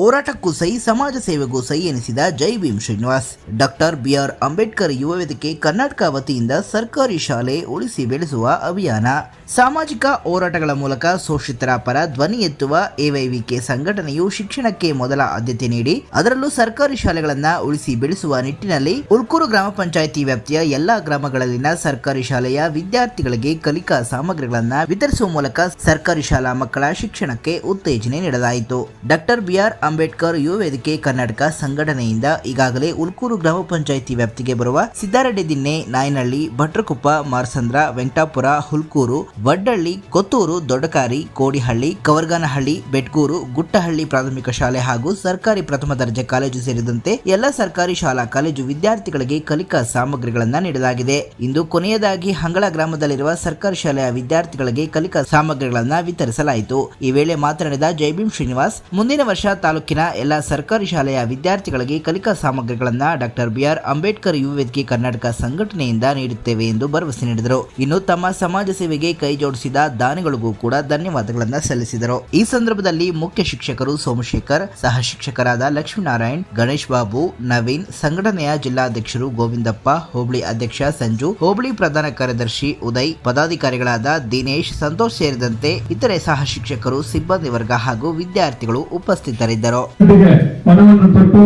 ಹೋರಾಟಕ್ಕೂ ಸಹಿ, ಸಮಾಜ ಸೇವೆಗೂ ಸಹಿ ಎನಿಸಿದ Jai Bhim Srinivas. Doctor B R Ambedkar ಯುವ ವೇದಿಕೆ ಕರ್ನಾಟಕ ವತಿಯಿಂದ ಸರ್ಕಾರಿ ಶಾಲೆ ಉಳಿಸಿ ಬೆಳೆಸುವ ಅಭಿಯಾನ. ಸಾಮಾಜಿಕ ಹೋರಾಟಗಳ ಮೂಲಕ ಶೋಷಿತರ ಪರ ಧ್ವನಿ ಎತ್ತುವ ಎವೈವಿಕೆ ಸಂಘಟನೆಯು ಶಿಕ್ಷಣಕ್ಕೆ ಮೊದಲ ಆದ್ಯತೆ ನೀಡಿ, ಅದರಲ್ಲೂ ಸರ್ಕಾರಿ ಶಾಲೆಗಳನ್ನ ಉಳಿಸಿ ಬೆಳೆಸುವ ನಿಟ್ಟಿನಲ್ಲಿ ಉಳ್ಕೂರು ಗ್ರಾಮ ಪಂಚಾಯಿತಿ ವ್ಯಾಪ್ತಿಯ ಎಲ್ಲಾ ಗ್ರಾಮಗಳಲ್ಲಿನ ಸರ್ಕಾರಿ ಶಾಲೆಯ ವಿದ್ಯಾರ್ಥಿಗಳಿಗೆ ಕಲಿಕಾ ಸಾಮಗ್ರಿಗಳನ್ನು ವಿತರಿಸುವ ಮೂಲಕ ಸರ್ಕಾರಿ ಶಾಲಾ ಮಕ್ಕಳ ಶಿಕ್ಷಣಕ್ಕೆ ಉತ್ತೇಜನೆ ನೀಡಲಾಯಿತು. ಡಾಕ್ಟರ್ ಬಿಆರ್ ಅಂಬೇಡ್ಕರ್ ಯುವ ವೇದಿಕೆ ಕರ್ನಾಟಕ ಸಂಘಟನೆಯಿಂದ ಈಗಾಗಲೇ ಉಲ್ಕೂರು ಗ್ರಾಮ ಪಂಚಾಯಿತಿ ವ್ಯಾಪ್ತಿಗೆ ಬರುವ ಸಿದ್ದಾರೆಡ್ಡಿ ದಿನ್ನೆ ನಾಯನಹಳ್ಳಿ, ಭಟ್ರಕುಪ್ಪ, ಮಾರ್ಸಂದ್ರ, ವೆಂಕಟಾಪುರ, ಹುಲ್ಕೂರು, ವಡ್ಡಳ್ಳಿ, ಕೊತ್ತೂರು, ದೊಡ್ಡಕಾರಿ, ಕೋಡಿಹಳ್ಳಿ, ಕವರ್ಗಾನಹಳ್ಳಿ ಬೆಟ್ಗೂರು ಗುಟ್ಟಹಳ್ಳಿ ಪ್ರಾಥಮಿಕ ಶಾಲೆ ಹಾಗೂ ಸರ್ಕಾರಿ ಪ್ರಥಮ ದರ್ಜೆ ಕಾಲೇಜು ಸೇರಿದಂತೆ ಎಲ್ಲ ಸರ್ಕಾರಿ ಶಾಲಾ ಕಾಲೇಜು ವಿದ್ಯಾರ್ಥಿಗಳಿಗೆ ಕಲಿಕಾ ಸಾಮಗ್ರಿಗಳನ್ನು ನೀಡಲಾಗಿದೆ. ಇಂದು ಕೊನೆಯದಾಗಿ ಹಂಗಳ ಗ್ರಾಮದಲ್ಲಿರುವ ಸರ್ಕಾರಿ ಶಾಲೆಯ ವಿದ್ಯಾರ್ಥಿಗಳಿಗೆ ಕಲಿಕಾ ಸಾಮಗ್ರಿಗಳನ್ನು ವಿತರಿಸಲಾಯಿತು. ಈ ವೇಳೆ ಮಾತನಾಡಿದ ಜೈಭೀಮ್ ಶ್ರೀನಿವಾಸ್, ಮುಂದಿನ ವರ್ಷ ತಾಲೂಕಿನ ಎಲ್ಲ ಸರ್ಕಾರಿ ಶಾಲೆಯ ವಿದ್ಯಾರ್ಥಿಗಳಿಗೆ ಕಲಿಕಾ ಸಾಮಗ್ರಿಗಳನ್ನು ಡಾಕ್ಟರ್ ಬಿಆರ್ ಅಂಬೇಡ್ಕರ್ ಯುವ ವೇದಿಕೆ ಕರ್ನಾಟಕ ಸಂಘಟನೆಯಿಂದ ನೀಡುತ್ತೇವೆ ಎಂದು ಭರವಸೆ ನೀಡಿದರು. ಇನ್ನು ತಮ್ಮ ಸಮಾಜ ಸೇವೆಗೆ ಕೈ ಜೋಡಿಸಿದ ದಾನಿಗಳಿಗೂ ಕೂಡ ಧನ್ಯವಾದಗಳನ್ನು ಸಲ್ಲಿಸಿದರು. ಈ ಸಂದರ್ಭದಲ್ಲಿ ಮುಖ್ಯ ಶಿಕ್ಷಕರು ಸೋಮಶೇಖರ್, ಸಹ ಶಿಕ್ಷಕರಾದ ಲಕ್ಷ್ಮೀನಾರಾಯಣ್, ಗಣೇಶ್ ಬಾಬು, ನವೀನ್, ಸಂಘಟನೆಯ ಜಿಲ್ಲಾಧ್ಯಕ್ಷರು ಗೋವಿಂದಪ್ಪ, ಹೋಬಳಿ ಅಧ್ಯಕ್ಷ ಸಂಜು, ಹೋಬಳಿ ಪ್ರಧಾನ ಕಾರ್ಯದರ್ಶಿ ಉದಯ್, ಪದಾಧಿಕಾರಿಗಳಾದ ದಿನೇಶ್, ಸಂತೋಷ್ ಸೇರಿದಂತೆ ಇತರೆ ಸಹ ಶಿಕ್ಷಕರು, ಸಿಬ್ಬಂದಿ ವರ್ಗ ಹಾಗೂ ವಿದ್ಯಾರ್ಥಿಗಳು ಉಪಸ್ಥಿತರಿದ್ದರು. ಗೆ ಪಣವನ್ನು ತೊಟ್ಟು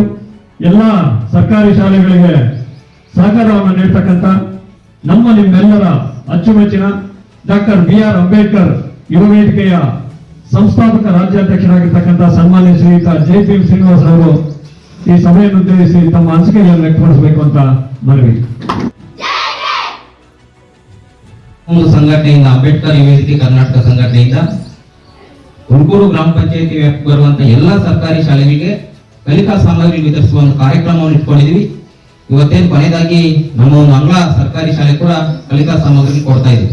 ಎಲ್ಲ ಸರ್ಕಾರಿ ಶಾಲೆಗಳಿಗೆ ಸಹಕಾರವನ್ನು ನೀಡ್ತಕ್ಕಂಥ ನಮ್ಮ ನಿಮ್ಮೆಲ್ಲರ ಅಚ್ಚುಮೆಚ್ಚಿನ ಡಾಕ್ಟರ್ ಬಿ ಆರ್ ಅಂಬೇಡ್ಕರ್ ಯುವ ವೇದಿಕೆಯ ಸಂಸ್ಥಾಪಕ ರಾಜ್ಯಾಧ್ಯಕ್ಷರಾಗಿರ್ತಕ್ಕಂಥ ಸನ್ಮಾನ್ಯ ಶ್ರೀಯುತ ಜೆ ಪಿ ಶ್ರೀನಿವಾಸ್ ಅವರು ಈ ಸಭೆಯನ್ನು ಉದ್ದೇಶಿಸಿ ತಮ್ಮ ಅನಿಸಿಕೆಗಳನ್ನು ವ್ಯಕ್ತಪಡಿಸಬೇಕು ಅಂತ ಮನವಿ. ಸಂಘಟನೆಯಿಂದ ಅಂಬೇಡ್ಕರ್ ಯುವ ವೇದಿಕೆ ಕರ್ನಾಟಕ ಸಂಘಟನೆಯಿಂದ ಹುಡುಗೂರು ಗ್ರಾಮ ಪಂಚಾಯತಿ ವ್ಯಾಪ್ತಿಗೆ ಬರುವಂತ ಎಲ್ಲಾ ಸರ್ಕಾರಿ ಶಾಲೆಗಳಿಗೆ ಕಲಿಕಾ ಸಾಮಗ್ರಿ ವಿತರಿಸುವ ಒಂದು ಕಾರ್ಯಕ್ರಮವನ್ನು ಇಟ್ಕೊಂಡಿದ್ವಿ. ಇವತ್ತೇನು ಕೊನೆಯದಾಗಿ ನಮ್ಮ ಒಂದು ಅಂಗ್ಲ ಸರ್ಕಾರಿ ಶಾಲೆ ಕೂಡ ಕಲಿಕಾ ಸಾಮಗ್ರಿ ಕೊಡ್ತಾ ಇದೆ.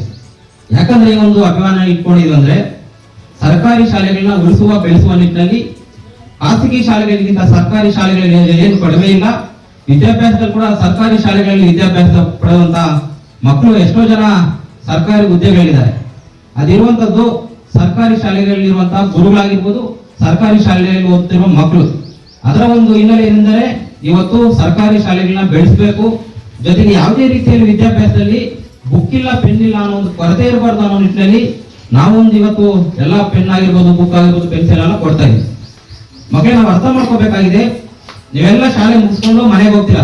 ಯಾಕಂದ್ರೆ ಈ ಒಂದು ಅಭಿಮಾನ ಇಟ್ಕೊಂಡಿದ್ವಿ ಅಂದ್ರೆ ಸರ್ಕಾರಿ ಶಾಲೆಗಳನ್ನ ಉಳಿಸುವ, ಬೆಳೆಸುವ ನಿಟ್ಟಿನಲ್ಲಿ ಖಾಸಗಿ ಶಾಲೆಗಳಿಗಿಂತ ಸರ್ಕಾರಿ ಶಾಲೆಗಳಲ್ಲಿ ಏನು ಕಡಿಮೆ ಇಲ್ಲ. ವಿದ್ಯಾಭ್ಯಾಸದಲ್ಲಿ ಕೂಡ ಸರ್ಕಾರಿ ಶಾಲೆಗಳಲ್ಲಿ ವಿದ್ಯಾಭ್ಯಾಸ ಪಡೆದಂತ ಮಕ್ಕಳು ಎಷ್ಟೋ ಜನ ಸರ್ಕಾರಿ ಹುದ್ದೆಗಳಿದ್ದಾರೆ. ಅದಿರುವಂತದ್ದು ಸರ್ಕಾರಿ ಶಾಲೆಗಳಲ್ಲಿರುವಂತಹ ಗುರುಗಳಾಗಿರ್ಬೋದು, ಸರ್ಕಾರಿ ಶಾಲೆಯಲ್ಲಿ ಓದ್ತಿರುವ ಮಕ್ಕಳು. ಅದರ ಒಂದು ಹಿನ್ನೆಲೆ ಏನೆಂದರೆ, ಇವತ್ತು ಸರ್ಕಾರಿ ಶಾಲೆಗಳನ್ನ ಬೆಳೆಸಬೇಕು. ಜೊತೆಗೆ ಯಾವುದೇ ರೀತಿಯಲ್ಲಿ ವಿದ್ಯಾಭ್ಯಾಸದಲ್ಲಿ ಬುಕ್ ಇಲ್ಲ ಪೆನ್ ಇಲ್ಲ ಅನ್ನೋ ಒಂದು ಕೊರತೆ ಇರಬಾರ್ದು ಅನ್ನೋ ನಿಟ್ಟಿನಲ್ಲಿ ನಾವೊಂದು ಇವತ್ತು ಎಲ್ಲ ಪೆನ್ ಆಗಿರ್ಬೋದು, ಬುಕ್ ಆಗಿರ್ಬೋದು, ಪೆನ್ಸಿಲ್ ಎಲ್ಲ ಕೊಡ್ತಾ ಇದ್ದೀವಿ. ಮಕ್ಕಳೇ, ನಾವು ಅರ್ಥ ಮಾಡ್ಕೋಬೇಕಾಗಿದೆ. ನೀವೆಲ್ಲ ಶಾಲೆ ಮುಗಿಸ್ಕೊಂಡು ಮನೆಗೆ ಹೋಗ್ತೀರಾ?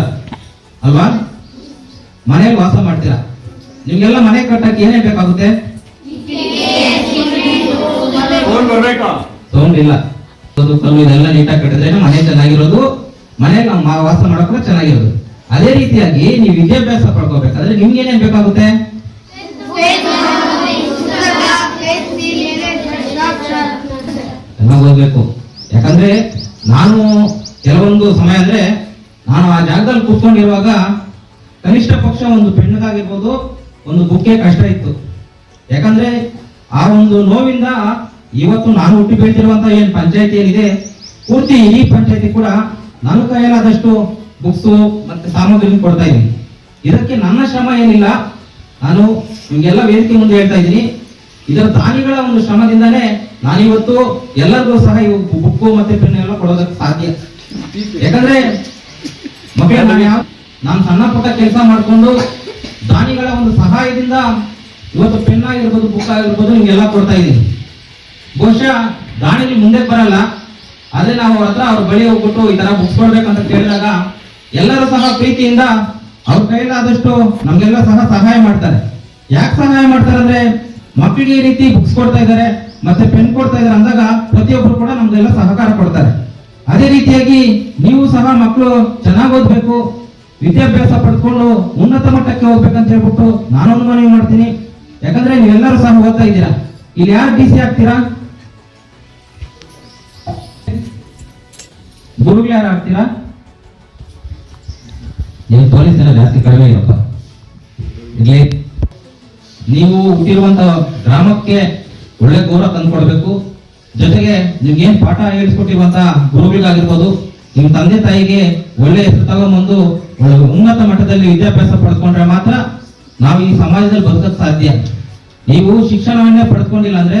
ಅಲ್ವಾ? ಮನೆಯಲ್ಲಿ ವಾಸ ಮಾಡ್ತೀರಾ? ನಿಮ್ಗೆಲ್ಲ ಮನೆ ಕಟ್ಟಕ್ಕೆ ಏನೇ ಬೇಕಾಗುತ್ತೆ? ತಗೊಂಡಿಲ್ಲ ಅದು ಕಲ್ಲು ಇದೆಲ್ಲ ನೀಟಾಗಿ ಕಟ್ಟಿದ್ರೆ ಮನೆ ಚೆನ್ನಾಗಿರೋದು, ಮನೆ ನಾವು ವಾಸ ಮಾಡೋಕೆ ಚೆನ್ನಾಗಿರೋದು. ಅದೇ ರೀತಿಯಾಗಿ ನೀವು ವಿದ್ಯಾಭ್ಯಾಸ ಪಡ್ಕೋಬೇಕಾದ್ರೆ ನಿಮ್ಗೆ ಏನೇನ್ ಬೇಕಾಗುತ್ತೆ? ಎಲ್ಲ ಓದ್ಬೇಕು. ಯಾಕಂದ್ರೆ ನಾನು ಕೆಲವೊಂದು ಸಮಯ ಅಂದ್ರೆ ನಾನು ಆ ಜಾಗದಲ್ಲಿ ಕೂತ್ಕೊಂಡಿರುವಾಗ ಕನಿಷ್ಠ ಪಕ್ಷ ಒಂದು ಪೆಣ್ಣಗಾಗಿರ್ಬೋದು ಒಂದು ಬುಕ್ಕೆ ಕಷ್ಟ ಇತ್ತು. ಯಾಕಂದ್ರೆ ಆ ಒಂದು ನೋವಿಂದ ಇವತ್ತು ನಾನು ಹುಟ್ಟಿ ಬೆಳೆದಿರುವಂತ ಏನ್ ಪಂಚಾಯತಿ ಏನಿದೆ, ಪೂರ್ತಿ ಈ ಪಂಚಾಯತಿ ಕೂಡ ನಾನು ಕೈಯಲ್ಲಾದಷ್ಟು ಬುಕ್ಸು ಮತ್ತೆ ಸಾಮಗ್ರಿ ಕೊಡ್ತಾ ಇದ್ದೀನಿ. ಇದಕ್ಕೆ ನನ್ನ ಶ್ರಮ ಏನಿಲ್ಲ, ನಾನು ನಿಮ್ಗೆಲ್ಲ ವೇದಿಕೆ ಮುಂದೆ ಹೇಳ್ತಾ ಇದ್ದೀನಿ. ಇದರ ದಾನಿಗಳ ಒಂದು ಶ್ರಮದಿಂದಾನೇ ನಾನಿವತ್ತು ಎಲ್ಲರಿಗೂ ಸಹ ಇವು ಬುಕ್ಕು ಮತ್ತೆ ಪೆನ್ ಎಲ್ಲ ಕೊಡೋದಕ್ಕೆ ಸಾಧ್ಯ. ಯಾಕಂದ್ರೆ ಮಕ್ಕಳ ನಾನು ಸಣ್ಣ ಪುಟ್ಟ ಕೆಲಸ ಮಾಡಿಕೊಂಡು ದಾನಿಗಳ ಒಂದು ಸಹಾಯದಿಂದ ಇವತ್ತು ಪೆನ್ ಆಗಿರ್ಬೋದು ಬುಕ್ ಆಗಿರ್ಬೋದು ನಿಮ್ಗೆಲ್ಲ ಕೊಡ್ತಾ ಇದ್ದೀನಿ. ಬಹುಶಃ ದಾಳಿಲಿ ಮುಂದೆ ಬರಲ್ಲ, ಆದ್ರೆ ನಾವು ಅವ್ರ ಹತ್ರ ಅವ್ರ ಬಳಿ ಹೋಗ್ಬಿಟ್ಟು ಈ ತರ ಬುಕ್ಸ್ ಕೊಡ್ಬೇಕಂತ ಕೇಳಿದಾಗ ಎಲ್ಲರೂ ಸಹ ಪ್ರೀತಿಯಿಂದ ಅವ್ರ ಕೈಲಾದಷ್ಟು ನಮ್ಗೆಲ್ಲ ಸಹ ಸಹಾಯ ಮಾಡ್ತಾರೆ. ಯಾಕೆ ಸಹಾಯ ಮಾಡ್ತಾರೆ ಅಂದ್ರೆ ಮಕ್ಕಳಿಗೆ ಈ ರೀತಿ ಬುಕ್ಸ್ ಕೊಡ್ತಾ ಇದ್ದಾರೆ ಮತ್ತೆ ಪೆನ್ ಕೊಡ್ತಾ ಇದ್ದಾರೆ ಅಂದಾಗ ಪ್ರತಿಯೊಬ್ಬರು ಕೂಡ ನಮ್ಗೆಲ್ಲ ಸಹಕಾರ ಕೊಡ್ತಾರೆ. ಅದೇ ರೀತಿಯಾಗಿ ನೀವು ಸಹ ಮಕ್ಕಳು ಚೆನ್ನಾಗಿ ಓದ್ಬೇಕು, ವಿದ್ಯಾಭ್ಯಾಸ ಪಡ್ಕೊಂಡು ಉನ್ನತ ಮಟ್ಟಕ್ಕೆ ಹೋಗ್ಬೇಕಂತ ಹೇಳ್ಬಿಟ್ಟು ನಾನೊಂದು ಮನವಿ ಮಾಡ್ತೀನಿ. ಯಾಕಂದ್ರೆ ನೀವೆಲ್ಲರೂ ಸಹ ಓದ್ತಾ ಇದ್ದೀರಾ. ಇಲ್ಲಿ ಯಾರು ಡಿ ಸಿ ಆಗ್ತೀರಾ? ಗುರುಗಳು ಯಾರು ಆಗ್ತೀರಾ? ನೀವು ಪೊಲೀಸ್ ಜನ ಜಾಸ್ತಿ ಕಡಿಮೆ ಇರಪ್ಪ. ಇರ್ಲಿ. ನೀವು ಹುಟ್ಟಿರುವಂತ ಗ್ರಾಮಕ್ಕೆ ಒಳ್ಳೆ ಗೌರವ ತಂದ್ಕೊಡ್ಬೇಕು. ಜೊತೆಗೆ ನಿಮ್ಗೆ ಏನ್ ಪಾಠ ಹೇಳಿಸ್ಕೊಟ್ಟಿರುವಂತ ಗುರುಗಳಿಗಾಗಿರ್ಬೋದು ನಿಮ್ ತಂದೆ ತಾಯಿಗೆ ಒಳ್ಳೆ ಹೆಸರು ತಗೊಂಬಂದು ಒಳ್ಳೆ ಉನ್ನತ ಮಟ್ಟದಲ್ಲಿ ವಿದ್ಯಾಭ್ಯಾಸ ಪಡ್ಕೊಂಡ್ರೆ ಮಾತ್ರ ನಾವು ಈ ಸಮಾಜದಲ್ಲಿ ಬದುಕಕ್ ಸಾಧ್ಯ. ನೀವು ಶಿಕ್ಷಣವನ್ನೇ ಪಡ್ಕೊಂಡಿಲ್ಲ ಅಂದ್ರೆ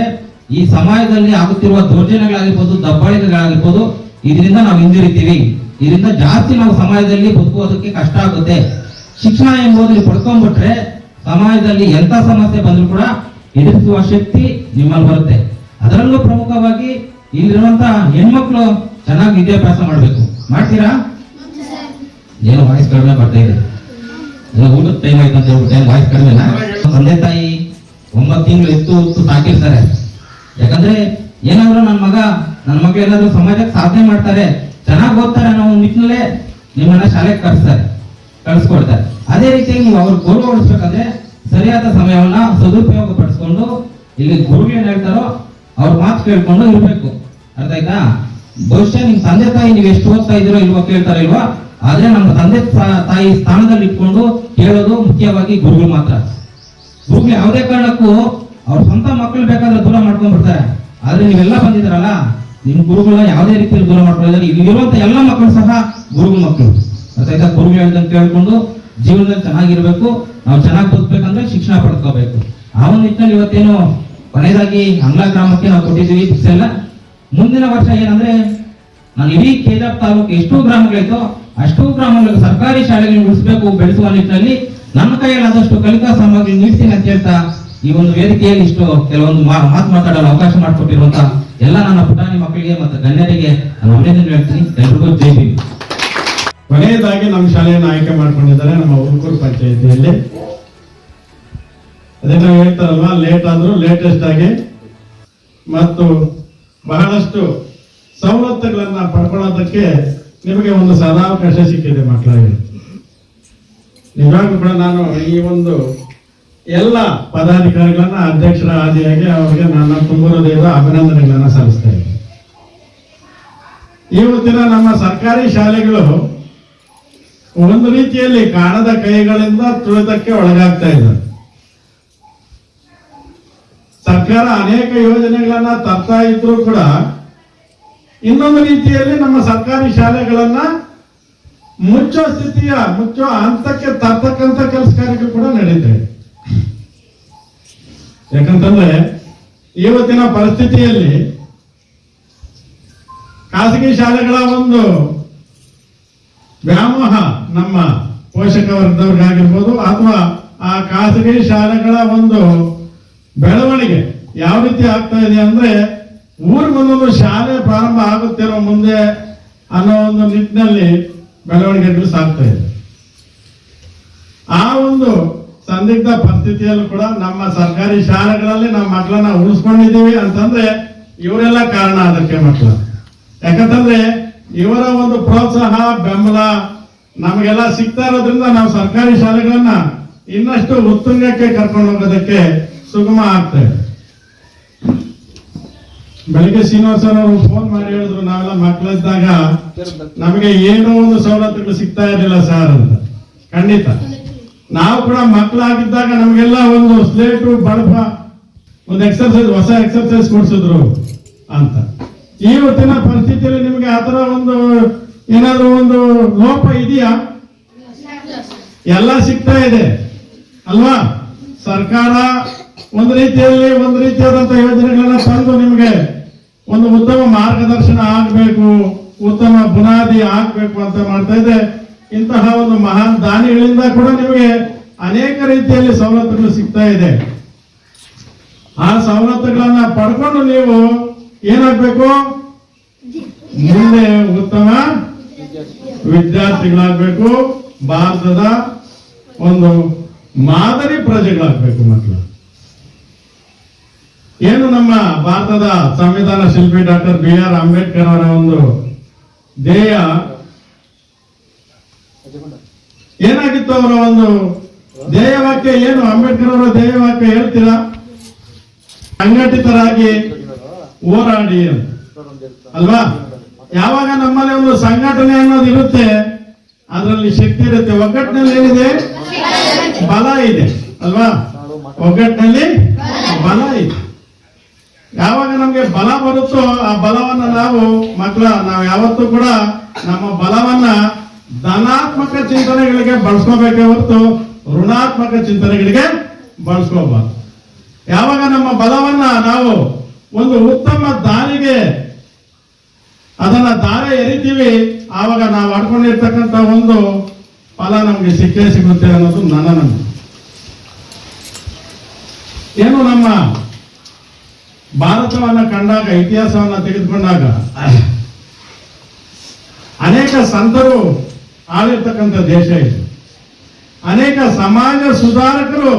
ಈ ಸಮಾಜದಲ್ಲಿ ಆಗುತ್ತಿರುವ ದೌರ್ಜನ್ಯಗಳಾಗಿರ್ಬೋದು ದಬ್ಬಾಳಿಕೆಗಳಾಗಿರ್ಬೋದು ಇದರಿಂದ ನಾವು ಹಿಂದಿರಿತೀವಿ ಇದರಿಂದ ಜಾಸ್ತಿ ನಾವು ಸಮಾಜದಲ್ಲಿ ಬದುಕುವುದಕ್ಕೆ ಕಷ್ಟ ಆಗುತ್ತೆ. ಶಿಕ್ಷಣ ಎಂಬುದು ನೀವು ಪಡ್ಕೊಂಡ್ಬಿಟ್ರೆ ಸಮಾಜದಲ್ಲಿ ಎಂಥ ಸಮಸ್ಯೆ ಬಂದರೂ ಕೂಡ ಎದುರಿಸುವ ಶಕ್ತಿ ನಿಮ್ಮಲ್ಲಿ ಬರುತ್ತೆ. ಅದರಲ್ಲೂ ಪ್ರಮುಖವಾಗಿ ಇಲ್ಲಿರುವಂತ ಹೆಣ್ಮಕ್ಳು ಚೆನ್ನಾಗಿ ವಿದ್ಯಾಭ್ಯಾಸ ಮಾಡಬೇಕು. ಮಾಡ್ತೀರಾ? ಏನು ವಾಯ್ಸ್ ಕಡಿಮೆ ಬರ್ತಾ ಇದೆ? ಊಟದ ಟೈಮ್ ಆಯ್ತು ಅಂತ ಹೇಳ್ಬಿಟ್ಟು ವಾಯ್ಸ್ ಕಡಿಮೆ ತಂದೆ ತಾಯಿ, ಒಂಬತ್ತು ತಿಂಗಳು ಎತ್ತು ಸಾಕಿರ್ತಾರೆ. ಯಾಕಂದ್ರೆ ಏನಾದ್ರು ನನ್ನ ಮಗ ನನ್ನ ಮಗಳು ಏನಾದ್ರು ಸಮಾಜಕ್ಕೆ ಸಾಧನೆ ಮಾಡ್ತಾರೆ ಚೆನ್ನಾಗಿ ಓದ್ತಾರೆ ಅನ್ನೋ ನಿಟ್ಟಿನಲ್ಲೇ ನಿಮ್ಮನ್ನ ಶಾಲೆಗೆ ಕಳಿಸ್ತಾರೆ ಕಳಿಸ್ಕೊಡ್ತಾರೆ ಅದೇ ರೀತಿಯಾಗಿ ನೀವು ಅವ್ರ ಗೌರವಗೊಳಿಸ್ಬೇಕಂದ್ರೆ ಸರಿಯಾದ ಸಮಯವನ್ನ ಸದುಪಯೋಗ ಪಡಿಸ್ಕೊಂಡು ಇಲ್ಲಿ ಗುರುಗಳು ಏನ್ ಹೇಳ್ತಾರೋ ಅವ್ರ ಮಾತು ಕೇಳ್ಕೊಂಡು ಇರ್ಬೇಕು. ಅರ್ಥ ಆಯ್ತಾ? ಬಹುಶಃ ನಿಮ್ ತಂದೆ ತಾಯಿ ನೀವು ಎಷ್ಟು ಓದ್ತಾ ಇದ್ರೋ ಇಲ್ವೋ ಕೇಳ್ತಾರೋ ಇಲ್ವಾ, ಆದ್ರೆ ನಮ್ಮ ತಂದೆ ತಾಯಿ ಸ್ಥಾನದಲ್ಲಿ ಇಟ್ಕೊಂಡು ಕೇಳೋದು ಮುಖ್ಯವಾಗಿ ಗುರುಗಳು ಮಾತ್ರ. ಗುರುಗಳು ಯಾವುದೇ ಕಾರಣಕ್ಕೂ ಅವ್ರ ಸ್ವಂತ ಮಕ್ಕಳು ಬೇಕಾದ್ರೆ ದೂರ ಮಾಡ್ಕೊಂಡ್ಬಿಡ್ತಾರೆ. ಆದ್ರೆ ನೀವೆಲ್ಲ ಬಂದಿದ್ದೀರಲ್ಲ? ನಿಮ್ ಗುರುಗಳನ್ನ ಯಾವುದೇ ರೀತಿಯಲ್ಲಿ ದೂರ ಇಲ್ಲಿ ಇಲ್ಲಿರುವಂತ ಎಲ್ಲ ಮಕ್ಕಳು ಸಹ ಗುರು ಮಕ್ಕಳು. ಅರ್ಥಾಯ್ತಾ ಗುರು ಹೇಳಿದಂತ ಕೇಳ್ಕೊಂಡು ಜೀವನದಲ್ಲಿ ಚೆನ್ನಾಗಿರ್ಬೇಕು, ನಾವು ಚೆನ್ನಾಗಿ ಬದುಕಬೇಕಂದ್ರೆ ಶಿಕ್ಷಣ ಪಡ್ಕೋಬೇಕು. ಆ ಒಂದು ನಿಟ್ಟಿನಲ್ಲಿ ಇವತ್ತೇನು ಕೊನೆಯದಾಗಿ ಅಂಗ್ಲ ಗ್ರಾಮಕ್ಕೆ ನಾವು ಕೊಟ್ಟಿದ್ದೀವಿ ಎಲ್ಲ ಮುಂದಿನ ವರ್ಷ ಏನಂದ್ರೆ, ನಾನು ಇಡೀ ಕೇದಾರ್ ತಾಲೂಕು ಎಷ್ಟು ಗ್ರಾಮಗಳಿತ್ತು, ಅಷ್ಟು ಗ್ರಾಮಗಳಿಗೆ ಸರ್ಕಾರಿ ಶಾಲೆಗಳನ್ನು ಉಳಿಸಬೇಕು ಬೆಳೆಸುವ ನಿಟ್ಟಿನಲ್ಲಿ ನನ್ನ ಕೈಯಲ್ಲಾದಷ್ಟು ಕಲಿಕಾ ಸಾಮಗ್ರಿ ನೀಡ್ತೀನಿ ಅಂತ ಹೇಳ್ತಾ ಈ ಒಂದು ವೇದಿಕೆಯಲ್ಲಿ ಇಷ್ಟು ಕೆಲವೊಂದು ಮಾತು ಮಾತಾಡಲು ಅವಕಾಶ ಮಾಡಿಕೊಟ್ಟಿರುವಂತ ಎಲ್ಲ ನನ್ನ ಪುಟಾಣಿ ಮಕ್ಕಳಿಗೆ ಮತ್ತು ಗಣ್ಯರಿಗೆ ನಾನು ಅಭಿನಂದನೆ ಹೇಳ್ತೀನಿ. ಎಲ್ರಿಗೂ ಜೈ ಕೊನೆಯದಾಗಿ ನಮ್ಮ ಶಾಲೆಯನ್ನು ಆಯ್ಕೆ ಮಾಡ್ಕೊಂಡಿದ್ದಾರೆ ನಮ್ಮ ಹುಡುಗರು ಪಂಚಾಯಿತಿಯಲ್ಲಿ. ಅದೇ ನಾವು ಹೇಳ್ತಾರಲ್ವ ಲೇಟ್ ಆದ್ರೂ ಲೇಟೆಸ್ಟ್ ಆಗಿ ಮತ್ತು ಬಹಳಷ್ಟು ಸವಲತ್ತುಗಳನ್ನ ಪಡ್ಕೊಳ್ಳೋದಕ್ಕೆ ನಿಮಗೆ ಒಂದು ಸದಾವಕಾಶ ಸಿಕ್ಕಿದೆ ಮಕ್ಕಳಿಗೆ ನಿಜವಾಗ್ಲೂ ಕೂಡ ನಾನು ಈ ಒಂದು ಎಲ್ಲ ಪದಾಧಿಕಾರಿಗಳನ್ನ ಅಧ್ಯಕ್ಷರ ಆದಿಯಾಗಿ ಅವರಿಗೆ ನನ್ನ ತುಂಬುರದೇವ ಅಭಿನಂದನೆಗಳನ್ನ ಸಲ್ಲಿಸ್ತಾ ಇದ್ದೀನಿ. ಇವತ್ತಿನ ನಮ್ಮ ಸರ್ಕಾರಿ ಶಾಲೆಗಳು ಒಂದು ರೀತಿಯಲ್ಲಿ ಕಾಣದ ಕೈಗಳಿಂದ ತುಳಿತಕ್ಕೆ ಒಳಗಾಗ್ತಾ ಇದ್ದಾರೆ ಸರ್ಕಾರ ಅನೇಕ ಯೋಜನೆಗಳನ್ನ ತರ್ತಾ ಇದ್ರು ಕೂಡ ಇನ್ನೊಂದು ರೀತಿಯಲ್ಲಿ ನಮ್ಮ ಸರ್ಕಾರಿ ಶಾಲೆಗಳನ್ನ ಮುಚ್ಚೋ ಸ್ಥಿತಿಯ, ಮುಚ್ಚೋ ಹಂತಕ್ಕೆ ತರ್ತಕ್ಕಂಥ ಕೆಲಸ ಕಾರ್ಯಗಳು ಕೂಡ ನಡೀತಾ ಇದೆ ಯಾಕಂತಂದ್ರೆ ಇವತ್ತಿನ ಪರಿಸ್ಥಿತಿಯಲ್ಲಿ ಖಾಸಗಿ ಶಾಲೆಗಳ ಒಂದು ವ್ಯಾಮೋಹ ನಮ್ಮ ಪೋಷಕ ವರ್ಗದವ್ರಿಗಾಗಿರ್ಬೋದು, ಅಥವಾ ಆ ಖಾಸಗಿ ಶಾಲೆಗಳ ಒಂದು ಬೆಳವಣಿಗೆ ಯಾವ ರೀತಿ ಆಗ್ತಾ ಇದೆ ಅಂದ್ರೆ ಊರಿಗೊಂದೊಂದು ಶಾಲೆ ಪ್ರಾರಂಭ ಆಗುತ್ತಿರೋ ಮುಂದೆ ಅನ್ನೋ ಒಂದು ನಿಟ್ಟಿನಲ್ಲಿ ಬೆಳವಣಿಗೆಗಳು ಸಾಗ್ತಾ ಇದೆ. ಆ ಒಂದು ಸಂದಿಗ್ಧ ಪರಿಸ್ಥಿತಿಯಲ್ಲೂ ಕೂಡ ನಮ್ಮ ಸರ್ಕಾರಿ ಶಾಲೆಗಳಲ್ಲಿ ನಮ್ಮ ಮಕ್ಕಳನ್ನ ಉಳಿಸ್ಕೊಂಡಿದ್ದೀವಿ ಅಂತಂದ್ರೆ ಇವರೆಲ್ಲ ಕಾರಣ ಅದಕ್ಕೆ ಮಕ್ಕಳು. ಯಾಕಂತಂದ್ರೆ ಇವರ ಒಂದು ಪ್ರೋತ್ಸಾಹ, ಬೆಂಬಲ ನಮಗೆಲ್ಲ ಸಿಗ್ತಾ ಇರೋದ್ರಿಂದ ನಾವು ಸರ್ಕಾರಿ ಶಾಲೆಗಳನ್ನ ಇನ್ನಷ್ಟು ಉತ್ತುಂಗಕ್ಕೆ ಕರ್ಕೊಂಡು ಹೋಗೋದಕ್ಕೆ ಸುಗಮ ಆಗ್ತದೆ ಬೆಳಿಗ್ಗೆ ಶ್ರೀನಿವಾಸ ಅವರು ಫೋನ್ ಮಾಡಿ ಹೇಳಿದ್ರು, ನಾವೆಲ್ಲ ಮಕ್ಕಳಿದ್ದಾಗ ನಮಗೆ ಏನೋ ಒಂದು ಸವಲತ್ತುಗಳು ಸಿಗ್ತಾ ಇರಲಿಲ್ಲ ಸರ್ ಅಂತ. ಖಂಡಿತ. ನಾವು ಕೂಡ ಮಕ್ಕಳಾಗಿದ್ದಾಗ ನಮಗೆಲ್ಲ ಒಂದು ಸ್ಲೇಟು ಬಡಪ, ಒಂದು ಎಕ್ಸರ್ಸೈಸ್ ಹೊಸ ಎಕ್ಸರ್ಸೈಸ್ ಕೊಡಿಸಿದ್ರು ಅಂತ. ಇವತ್ತಿನ ಪರಿಸ್ಥಿತಿಯಲ್ಲಿ ನಿಮಗೆ ಆ ಥರ ಒಂದು ಏನಾದರೂ ಒಂದು ಲೋಪ ಇದೆಯಾ? ಎಲ್ಲ ಸಿಗ್ತಾ ಇದೆ, ಅಲ್ವಾ? ಸರ್ಕಾರ ಒಂದು ರೀತಿಯಲ್ಲಿ ಒಂದು ರೀತಿಯಾದಂಥ ಯೋಜನೆಗಳನ್ನ ತಂದು ನಿಮಗೆ ಒಂದು ಉತ್ತಮ ಮಾರ್ಗದರ್ಶನ ಆಗಬೇಕು, ಉತ್ತಮ ಬುನಾದಿ ಆಗಬೇಕು ಅಂತ ಮಾಡ್ತಾ ಇದೆ. ಇಂತಹ ಒಂದು ಮಹಾನ್ ದಾನಿಗಳಿಂದ ಕೂಡ ನಿಮಗೆ ಅನೇಕ ರೀತಿಯಲ್ಲಿ ಸವಲತ್ತುಗಳು ಸಿಗ್ತಾ ಇದೆ. ಆ ಸವಲತ್ತುಗಳನ್ನ ಪಡ್ಕೊಂಡು ನೀವು ಏನಾಗ್ಬೇಕು? ಮುಂದೆ ಉತ್ತಮ ವಿದ್ಯಾರ್ಥಿಗಳಾಗ್ಬೇಕು. ಭಾರತದ ಒಂದು ಮಾದರಿ ಪ್ರಜೆಗಳಾಗಬೇಕು ಮಕ್ಕಳು. ಏನು ನಮ್ಮ ಭಾರತದ ಸಂವಿಧಾನ ಶಿಲ್ಪಿ ಡಾಕ್ಟರ್ ಬಿ ಆರ್ ಅಂಬೇಡ್ಕರ್ ಅವರ ಒಂದು ಧ್ಯೇಯ? ಏನಾಗಿತ್ತು ಅವರ ಒಂದು ಧ್ಯೇಯ ವಾಕ್ಯ ಏನು? ಅಂಬೇಡ್ಕರ್ ಅವರ ಧ್ಯೇಯ ವಾಕ್ಯ ಹೇಳ್ತೀರಾ? ಸಂಘಟಿತರಾಗಿ ಹೋರಾಡಿ ಅಲ್ವಾ? ಯಾವಾಗ ನಮ್ಮಲ್ಲಿ ಒಂದು ಸಂಘಟನೆ ಅನ್ನೋದು ಇರುತ್ತೆ, ಅದರಲ್ಲಿ ಶಕ್ತಿ ಇರುತ್ತೆ. ಒಗ್ಗಟ್ಟಿನಲ್ಲಿ ಏನಿದೆ? ಬಲ ಇದೆ. ಅಲ್ವಾ? ಒಗ್ಗಟ್ಟಿನಲ್ಲಿ ಬಲ ಇದೆ. ಯಾವಾಗ ನಮ್ಗೆ ಬಲ ಬರುತ್ತೋ ಆ ಬಲವನ್ನ ನಾವು ಮಕ್ಕಳ, ನಾವು ಯಾವತ್ತೂ ಕೂಡ ನಮ್ಮ ಬಲವನ್ನ ಧನಾತ್ಮಕ ಚಿಂತನೆಗಳಿಗೆ ಬಳಸ್ಕೋಬೇಕೇ ಹೊರತು ಋಣಾತ್ಮಕ ಚಿಂತನೆಗಳಿಗೆ ಬಳಸ್ಕೋಬಾರ್ದು. ಯಾವಾಗ ನಮ್ಮ ಬಲವನ್ನ ನಾವು ಒಂದು ಉತ್ತಮ ದಾರಿಗೆ ಅದನ್ನ ದಾರ ಎರಿತೀವಿ, ಆವಾಗ ನಾವು ಆಡ್ಕೊಂಡಿರ್ತಕ್ಕಂಥ ಒಂದು ಫಲ ನಮಗೆ ಸಿಕ್ಕೇ ಸಿಗುತ್ತೆ ಅನ್ನೋದು ನನ್ನ ನಂಬಿಕೆ. ಏನು ನಮ್ಮ ಭಾರತವನ್ನು ಕಂಡಾಗ, ಇತಿಹಾಸವನ್ನು ತೆಗೆದುಕೊಂಡಾಗ ಅನೇಕ ಸಂತರು ಆಳಿರ್ತಕ್ಕಂಥ ದೇಶ ಇದು. ಅನೇಕ ಸಮಾಜ ಸುಧಾರಕರು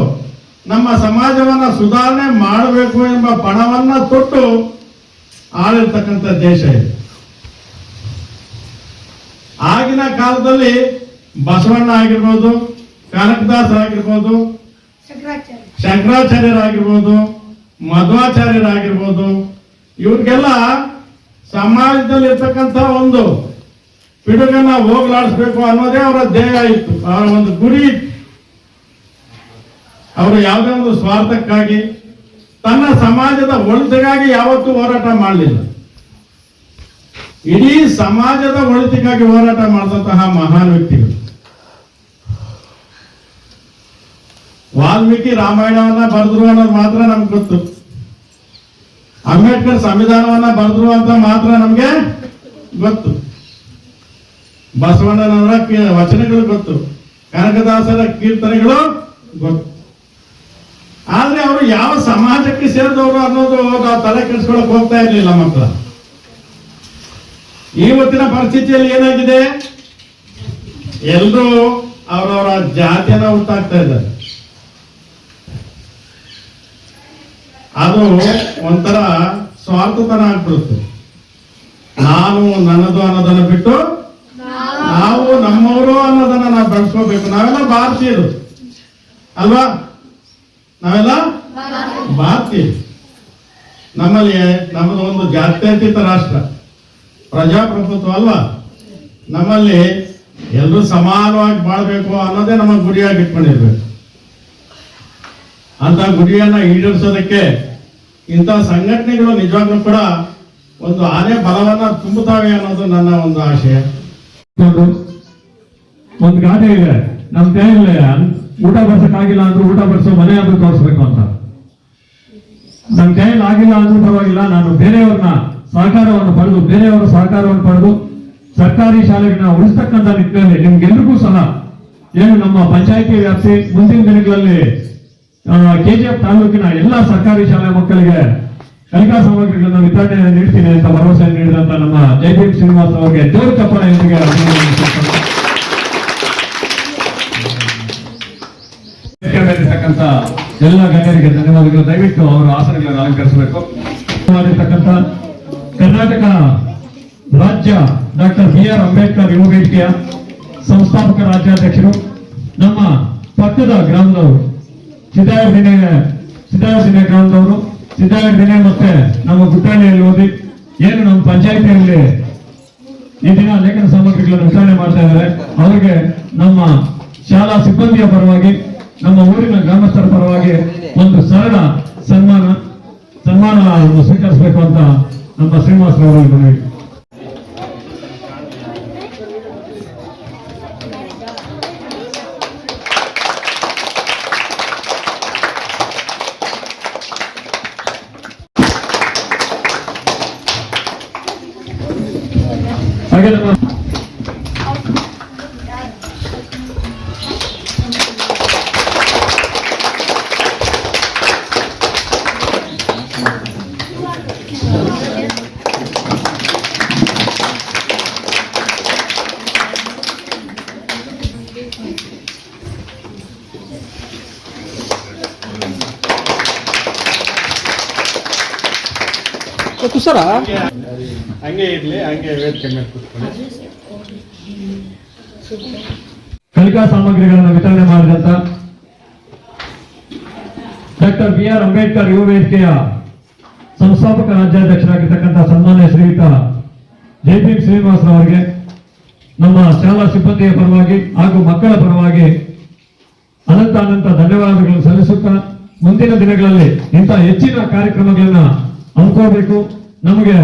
ನಮ್ಮ ಸಮಾಜವನ್ನ ಸುಧಾರಣೆ ಮಾಡಬೇಕು ಎಂಬ ಪಣವನ್ನ ತೊಟ್ಟು ಆಳಿರ್ತಕ್ಕಂಥ ದೇಶ ಇದು. ಆಗಿನ ಕಾಲದಲ್ಲಿ ಬಸವಣ್ಣ ಆಗಿರ್ಬೋದು, ಕನಕದಾಸ್ ಆಗಿರ್ಬೋದು ಶಂಕರಾಚಾರ್ಯರಾಗಿರ್ಬೋದು ಮಧ್ವಾಚಾರ್ಯರಾಗಿರ್ಬೋದು, ಇವ್ರಿಗೆಲ್ಲ ಸಮಾಜದಲ್ಲಿ ಇರ್ತಕ್ಕಂಥ ಒಂದು ಪಿಡುಗನ್ನ ಹೋಗ್ಲಾಡಿಸ್ಬೇಕು ಅನ್ನೋದೇ ಅವರ ಧ್ಯೇಯ ಇತ್ತು. ಅವರ ಒಂದು ಗುರಿ ಅವರು ಯಾವುದೇ ಒಂದು ಸ್ವಾರ್ಥಕ್ಕಾಗಿ ತನ್ನ ಸಮಾಜದ ಒಳಿತಿಗಾಗಿ ಯಾವತ್ತೂ ಹೋರಾಟ ಮಾಡಲಿಲ್ಲ. ಇಡೀ ಸಮಾಜದ ಒಳಿತಿಗಾಗಿ ಹೋರಾಟ ಮಾಡಿದಂತಹ ಮಹಾನ್ ವ್ಯಕ್ತಿಗಳು. ವಾಲ್ಮೀಕಿ ರಾಮಾಯಣವನ್ನ ಬರೆದ್ರು ಅನ್ನೋದು ಮಾತ್ರ ನಮ್ಗೆ ಗೊತ್ತು. ಅಂಬೇಡ್ಕರ್ ಸಂವಿಧಾನವನ್ನ ಬರೆದ್ರು ಅಂತ ಮಾತ್ರ ನಮ್ಗೆ ಗೊತ್ತು. ಬಸವಣ್ಣನವರ ವಚನಗಳು ಗೊತ್ತು. ಕನಕದಾಸರ ಕೀರ್ತನೆಗಳು ಗೊತ್ತು. ಆದ್ರೆ ಅವರು ಯಾವ ಸಮಾಜಕ್ಕೆ ಸೇರಿದವರು ಅನ್ನೋದು ನಾವು ತಲೆ ಕೆಡಿಸ್ಕೊಳಕ್ ಹೋಗ್ತಾ ಇರ್ಲಿಲ್ಲ ಮಕ್ಕಳ ಇವತ್ತಿನ ಪರಿಸ್ಥಿತಿಯಲ್ಲಿ ಏನಾಗಿದೆ? ಎಲ್ಲರೂ ಅವರವರ ಜಾತಿಯನ್ನ ಹುಟ್ಟಾಗ್ತಾ ಇದ್ದಾರೆ. ಅದು ಒಂಥರ ಸ್ವಾರ್ಥತನ ಆಗ್ಬಿಡುತ್ತೆ. ನಾನು ನನ್ನದು ಅನ್ನೋದನ್ನು ಬಿಟ್ಟು ನಾವು ನಮ್ಮವರು ಅನ್ನೋದನ್ನ ನಾವು ಬೆಳೆಸ್ಕೋಬೇಕು. ನಾವೆಲ್ಲ ಭಾರತೀಯರು. ಅಲ್ವಾ? ನಾವೆಲ್ಲ ಭಾರತೀಯ ನಮ್ಮಲ್ಲಿ ನಮ್ಮದು ಒಂದು ಜಾತ್ಯತೀತ ರಾಷ್ಟ್ರ. ಪ್ರಜಾಪ್ರಭುತ್ವ ಅಲ್ವಾ? ನಮ್ಮಲ್ಲಿ ಎಲ್ಲರೂ ಸಮಾನವಾಗಿ ಬಾಳ್ಬೇಕು ಅನ್ನೋದೇ ನಮ್ಮ ಗುರಿಯಾಗಿ ಇಟ್ಕೊಂಡಿರ್ಬೇಕು. ಅಂತ ಗುರಿಯನ್ನ ಈಡೇರಿಸೋದಕ್ಕೆ ಇಂಥ ಸಂಘಟನೆಗಳು ನಿಜವಾಗ್ಲೂ ಕೂಡ ಒಂದು ಆನೆ ಬಲವನ್ನ ತುಂಬುತ್ತವೆ ಅನ್ನೋದು ನನ್ನ ಒಂದು ಆಶಯ ಒಂದು ಗಾದೆ ಇದೆ. ನಮ್ ಕೈಯಲ್ಲಿ ಊಟ ಬರ್ಸಕ್ಕಾಗಿಲ್ಲ ಅಂದ್ರೆ ಊಟ ಬರ್ಸೋ ಮನೆ ಆದ್ರೂ ತೋರಿಸ್ಬೇಕು ಅಂತ. ನಮ್ ಕೈಯಲ್ಲಿ ಆಗಿಲ್ಲ ಅಂದ್ರೂ ಪರವಾಗಿಲ್ಲ, ನಾನು ಬೇರೆಯವ್ರನ್ನ ಸಹಕಾರವನ್ನು ಪಡೆದು, ಬೇರೆಯವರ ಸಹಕಾರವನ್ನು ಪಡೆದು ಸರ್ಕಾರಿ ಶಾಲೆಗಳನ್ನ ಉಳಿಸ್ತಕ್ಕಂಥ ನಿಟ್ಟಿನಲ್ಲಿ ನಿಮ್ಗೆಲ್ರಿಗೂ ಸಹ ಏನು ನಮ್ಮ ಪಂಚಾಯಿತಿ ವ್ಯಾಪ್ತಿ ಮುಂದಿನ ದಿನಗಳಲ್ಲಿ ಕೆಜಿಎಫ್ ತಾಲೂಕಿನ ಎಲ್ಲ ಸರ್ಕಾರಿ ಶಾಲೆ ಮಕ್ಕಳಿಗೆ ಕಲಿಕಾ ಸಾಮಗ್ರಿಗಳನ್ನು ವಿತರಣೆ ನೀಡ್ತೀನಿ ಅಂತ ಭರವಸೆ ನೀಡಿದಂತ ನಮ್ಮ ಜಯದೀಪ್ ಶ್ರೀನಿವಾಸ್ ಅವರಿಗೆ ಜೋರು ಚಪ್ಪಾಳೆಯೊಂದಿಗೆ ವೇದಿಕೆ ಎಲ್ಲ ಗಣ್ಯರಿಗೆ ಧನ್ಯವಾದಗಳು. ದಯವಿಟ್ಟು ಅವರ ಆಸನಗಳನ್ನು ಅಲಂಕರಿಸಬೇಕು. ಮಾಡಿರ್ತಕ್ಕಂಥ ಕರ್ನಾಟಕ ರಾಜ್ಯ ಡಾಕ್ಟರ್ ಬಿ ಆರ್ ಅಂಬೇಡ್ಕರ್ ಯುವ ವೇದಿಕೆಯ ಸಂಸ್ಥಾಪಕ ರಾಜ್ಯಾಧ್ಯಕ್ಷರು, ನಮ್ಮ ಪಕ್ಕದ ಗ್ರಾಮದವರು ಸಿದ್ದಾಯದಿನೇ ಸಿದ್ದಾಯದಿನೇ ಗ್ರಾಮದವರು ಸಿದ್ದಾಯದಿನೇ ಮತ್ತೆ ನಮ್ಮ ಗುಟ್ಟಳ್ಳಿಯಲ್ಲಿ ಓದಿ, ಏನು ನಮ್ಮ ಪಂಚಾಯಿತಿಯಲ್ಲಿ ಈ ದಿನ ಲೇಖನ ಸಾಮಗ್ರಿಗಳನ್ನು ವಿತರಣೆ ಮಾಡ್ತಾ ಇದ್ದಾರೆ. ಅವರಿಗೆ ನಮ್ಮ ಶಾಲಾ ಸಿಬ್ಬಂದಿಯ ಪರವಾಗಿ ನಮ್ಮ ಊರಿನ ಗ್ರಾಮಸ್ಥರ ಪರವಾಗಿ ಒಂದು ಸರಳ ಸನ್ಮಾನ ಸನ್ಮಾನವನ್ನು ಸ್ವೀಕರಿಸಬೇಕು ಅಂತ ನಮ್ಮ ಶ್ರೀನಿವಾಸರವರು ಮನವಿ ಹಾಗೆ ನಮ್ಮ ಹಂಗೆ ಇರ್ಲಿ ಹಂಗೆ ವೇದಿಕೆ ಮೇಲೆ ಕೂತ್ಕೊಳ್ಳಿ. ಕಲಿಕಾ ಸಾಮಗ್ರಿಗಳನ್ನು ವಿತರಣೆ ಮಾಡಿದಂತ ಡಾಕ್ಟರ್ ಬಿ ಆರ್ ಅಂಬೇಡ್ಕರ್ ಯುವ ವೇದಿಕೆಯ ಸಂಸ್ಥಾಪಕ ರಾಜ್ಯಾಧ್ಯಕ್ಷರಾಗಿರ್ತಕ್ಕಂಥ ಸನ್ಮಾನ್ಯ ಶ್ರೀಯುತ ಜಯದೀಪ್ ಶ್ರೀನಿವಾಸ ಅವರಿಗೆ ನಮ್ಮ ಶಾಲಾ ಸಿಬ್ಬಂದಿಯ ಪರವಾಗಿ ಹಾಗೂ ಮಕ್ಕಳ ಪರವಾಗಿ ಅನಂತ ಅನಂತ ಧನ್ಯವಾದಗಳನ್ನು ಸಲ್ಲಿಸುತ್ತಾ ಮುಂದಿನ ದಿನಗಳಲ್ಲಿ ಇಂಥ ಹೆಚ್ಚಿನ ಕಾರ್ಯಕ್ರಮಗಳನ್ನ ಹಮ್ಮಿಕೋಬೇಕು ನಮಗೆ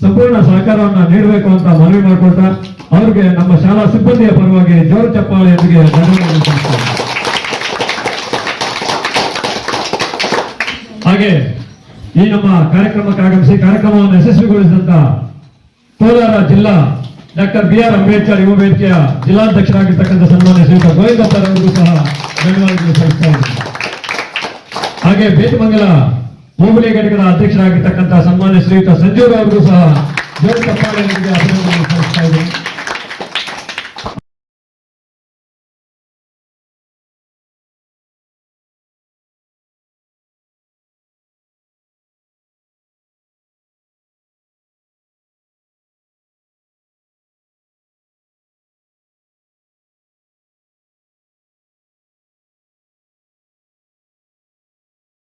ಸಂಪೂರ್ಣ ಸಹಕಾರವನ್ನು ನೀಡಬೇಕು ಅಂತ ಮನವಿ ಮಾಡಿಕೊಳ್ತಾ ಅವ್ರಿಗೆ ನಮ್ಮ ಶಾಲಾ ಸಿಬ್ಬಂದಿಯ ಪರವಾಗಿ ಜೋರು ಚಪ್ಪಾಳೆಯೊಂದಿಗೆ ಹಾಗೆ ಈ ನಮ್ಮ ಕಾರ್ಯಕ್ರಮಕ್ಕೆ ಆಗಮಿಸಿ ಕಾರ್ಯಕ್ರಮವನ್ನು ಯಶಸ್ವಿಗೊಳಿಸಿದಂತ ಕೋಲಾರ ಜಿಲ್ಲಾ ಡಾಕ್ಟರ್ ಬಿ ಆರ್ ಅಂಬೇಡ್ಕರ್ ಯುವ ವೇದಿಕೆಯ ಜಿಲ್ಲಾಧ್ಯಕ್ಷರಾಗಿರ್ತಕ್ಕಂಥ ಸನ್ಮಾನ್ಯ ಶ್ರೀಯುತ ಗೋವಿಂದಪ್ಪರವರಿಗೂ ಸಹ ಧನ್ಯವಾದಗಳು ಸಲ್ಲಿಸ್ತಾ ಹಾಗೆ ಬೇತಮಂಗಲ ಹೋಬಳಿ ಘಟಕದ ಅಧ್ಯಕ್ಷರಾಗಿರ್ತಕ್ಕಂಥ ಸನ್ಮಾನ್ಯ ಶ್ರೀಯುತ ಸಂಜೀವ್ ಅವರಿಗೂ ಸಹ ಜೋರ್ ಕಪ್ಪಾಳೆ ಅಭಿನಂದನೆ ಸಲ್ಲಿಸ್ತಾ ಇದ್ದೀನಿ.